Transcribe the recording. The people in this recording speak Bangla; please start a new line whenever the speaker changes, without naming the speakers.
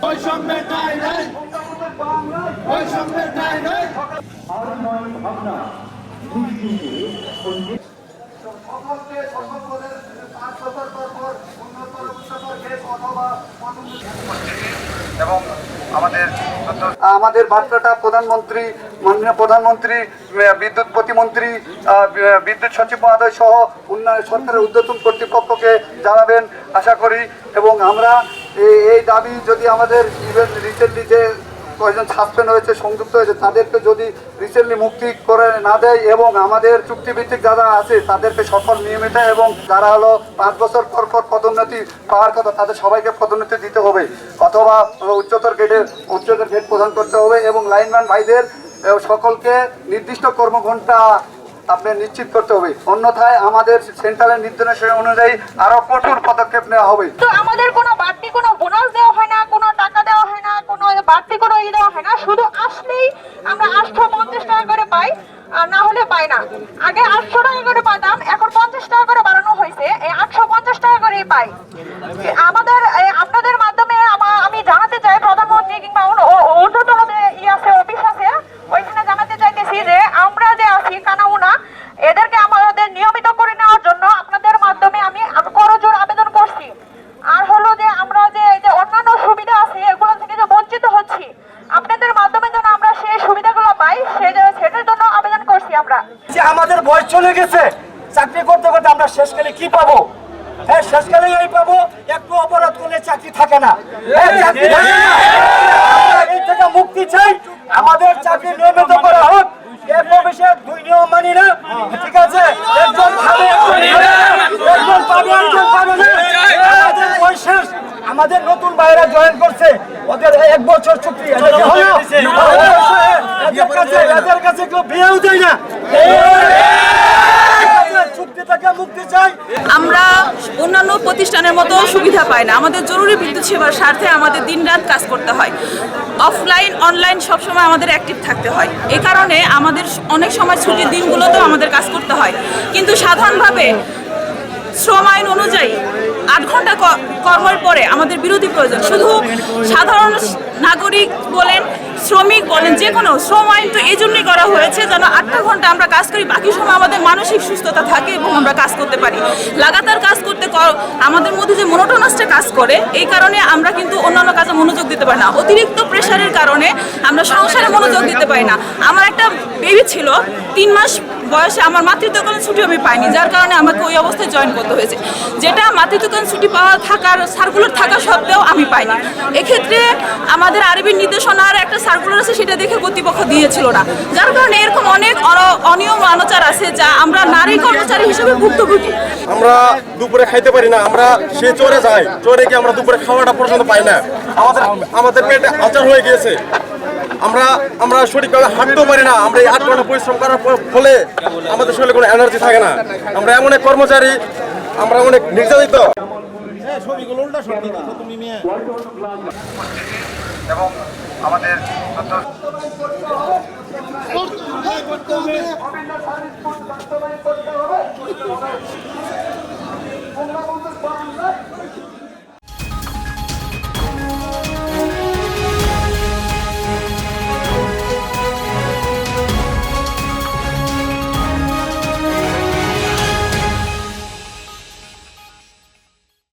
বৈষম্যের ঠাই নেই বৈষম্যের ঠাই নেই
এবং আমাদের আমাদের বার্তাটা প্রধানমন্ত্রী, মাননীয় প্রধানমন্ত্রী বিদ্যুৎ প্রতিমন্ত্রী বিদ্যুৎ সচিব মহোদয় সহ উন্নয়ন সরকারের উদ্যতন কর্তৃপক্ষকে জানাবেন আশা করি। এবং আমরা এই- দাবি যদি আমাদের ইভেন্ট রিসেন্টলি যে কয়েকজন সাসপেন্ড হয়েছে, সংযুক্ত হয়েছে, তাদেরকে যদি রিসেন্টলি মুক্তি করে না দেয় এবং আমাদের চুক্তিভিত্তিক যারা আছে, তাদেরকে সফল, নিয়মিত এবং যারা হলো পাঁচ বছর পর পর পদোন্নতি পাওয়ার কথা, তাদের সবাইকে পদোন্নতি দিতে হবে। অথবা উচ্চতর গ্রেডে উচ্চতর গ্রেড প্রদান করতে হবে এবং লাইনম্যান ভাইদের সকলকে নির্দিষ্ট কর্মঘণ্টা আপনি নিশ্চিত করতে হবে। অন্যথায় আমাদের সেন্ট্রালের নির্দেশনা অনুযায়ী আরও কঠোর পদক্ষেপ নেওয়া হবে।
তো আমাদের কোনো বাড়তি কোনো বোনাস দেওয়া হয় না? বাড়তি কোনো ই দেওয়া হয় না। শুধু আসলেই আমরা আটশো পঞ্চাশ টাকা করে পাই, আর না হলে পাই না। আগে আটশো টাকা করে পাতাম এখন পঞ্চাশ টাকা করে বাড়ানো হয়েছে, এই আটশো পঞ্চাশ টাকা করেই পাই। আমাদের আপনাদের মাধ্যমে আমি জানাতে চাই, প্রধানমন্ত্রী কিংবা অন্য- ও- ও- ঊর্ধ্বতন যে ই আছে, অফিস আছে, ওইখানে জানাতে চাইতেছি যে আমরা যে আছি কানাউনা, এদেরকে আমাদের নিয়মিত করে নেওয়ার জন্য আপনাদের মাধ্যমে আমি করজোর আবেদন করছি আর হলো যে আমরা যে এই যে অন্যান্য সুবিধা আছে এগুলো থেকে যে বঞ্চিত হচ্ছি আপনাদের মাধ্যমে যেন আমরা সেই সুবিধাগুলো পাই সে সেটার জন্য আবেদন করছি আমরা
যে আমাদের বয়স চলে গেছে চাকরি করতে করতে আমরা শেষকালে কি পাবো হ্যাঁ শেষকালে এই পাবো একটু অপরাধ করলে চাকরি থাকে না হ্যাঁ, চাকরি থাকে না। এই থেকে মুক্তি চাই আমাদের চাকরি নিয়মিত করা হোক এক প্রবেশে দুই নিয়ম মানি না ঠিক আছে একজন খাবে একজন খাবে না। একজন পাবে একজন পাবে না আমাদের বয়স আমাদের নতুন বাইরা জয়েন করছে ওদের এক বছর চুক্তি এদের কাছে কেউ বিয়েও দেয় না
আমরা অন্যান্য প্রতিষ্ঠানের মতো সুবিধা পাই না। আমাদের জরুরি বিদ্যুৎ সেবার স্বার্থে আমাদের দিনরাত কাজ করতে হয়। অফলাইন, অনলাইন সবসময় আমাদের অ্যাক্টিভ থাকতে হয়। এ কারণে আমাদের অনেক সময় ছুটির দিনগুলোতেও আমাদের কাজ করতে হয়। কিন্তু সাধারণভাবে শ্রম আইন অনুযায়ী আট ঘণ্টা কর্মের পরে আমাদের বিরতি প্রয়োজন। শুধু সাধারণ নাগরিক বলেন, শ্রমিক বলেন, যে কোনো শ্রম আইন তো এই জন্যই করা হয়েছে যেন আটটা ঘণ্টা আমরা কাজ করি, বাকি সময় আমাদের মানসিক সুস্থতা থাকে এবং আমরা কাজ করতে পারি। লাগাতার কাজ করতে আমাদের মধ্যে যে মনোটোনাসটা কাজ করে, এই কারণে আমরা কিন্তু অন্যান্য কাজে মনোযোগ দিতে পারি না। অতিরিক্ত প্রেশারের কারণে দিতে পারি না। আমার একটা বেবি ছিল, তিন মাস বয়সে আমার মাতৃত্বকালীন ছুটি আমি পাইনি, যার কারণে আমাকে ওই অবস্থায় জয়েন করতে হয়েছে। যেটা মাতৃত্বকালীন ছুটি পাওয়া থাকার সার্কুলার থাকা সত্ত্বেও আমি পাইনি। এক্ষেত্রে আমাদের আরবির নির্দেশনার একটা সার্কুলার আছে, সেটা দেখে কর্তৃপক্ষ দিয়েছিল না। যার কারণে এরকম অনেক অনিয়ম অনাচার আছে, যা আমরা নারী কর্মচারী হিসেবে ভুক্তভোগী।
আমরা দুপুরে খাইতে পারি না, আমরা সে চরে যাই, চরে গিয়ে আমরা দুপুরে খাওয়াটা পর্যন্ত পাই না। আমাদের আমাদের পেটে আচার হয়ে গিয়েছে। আমরা আমরা সঠিকভাবে হাঁটতেও পারি না আমরা এই আট ঘণ্টা পরিশ্রম করার ফলে আমাদের শরীরে কোনো এনার্জি থাকে না। আমরা এমন এক কর্মচারী আমরা অনেক নির্যাতিত।
এবং আমাদের যত-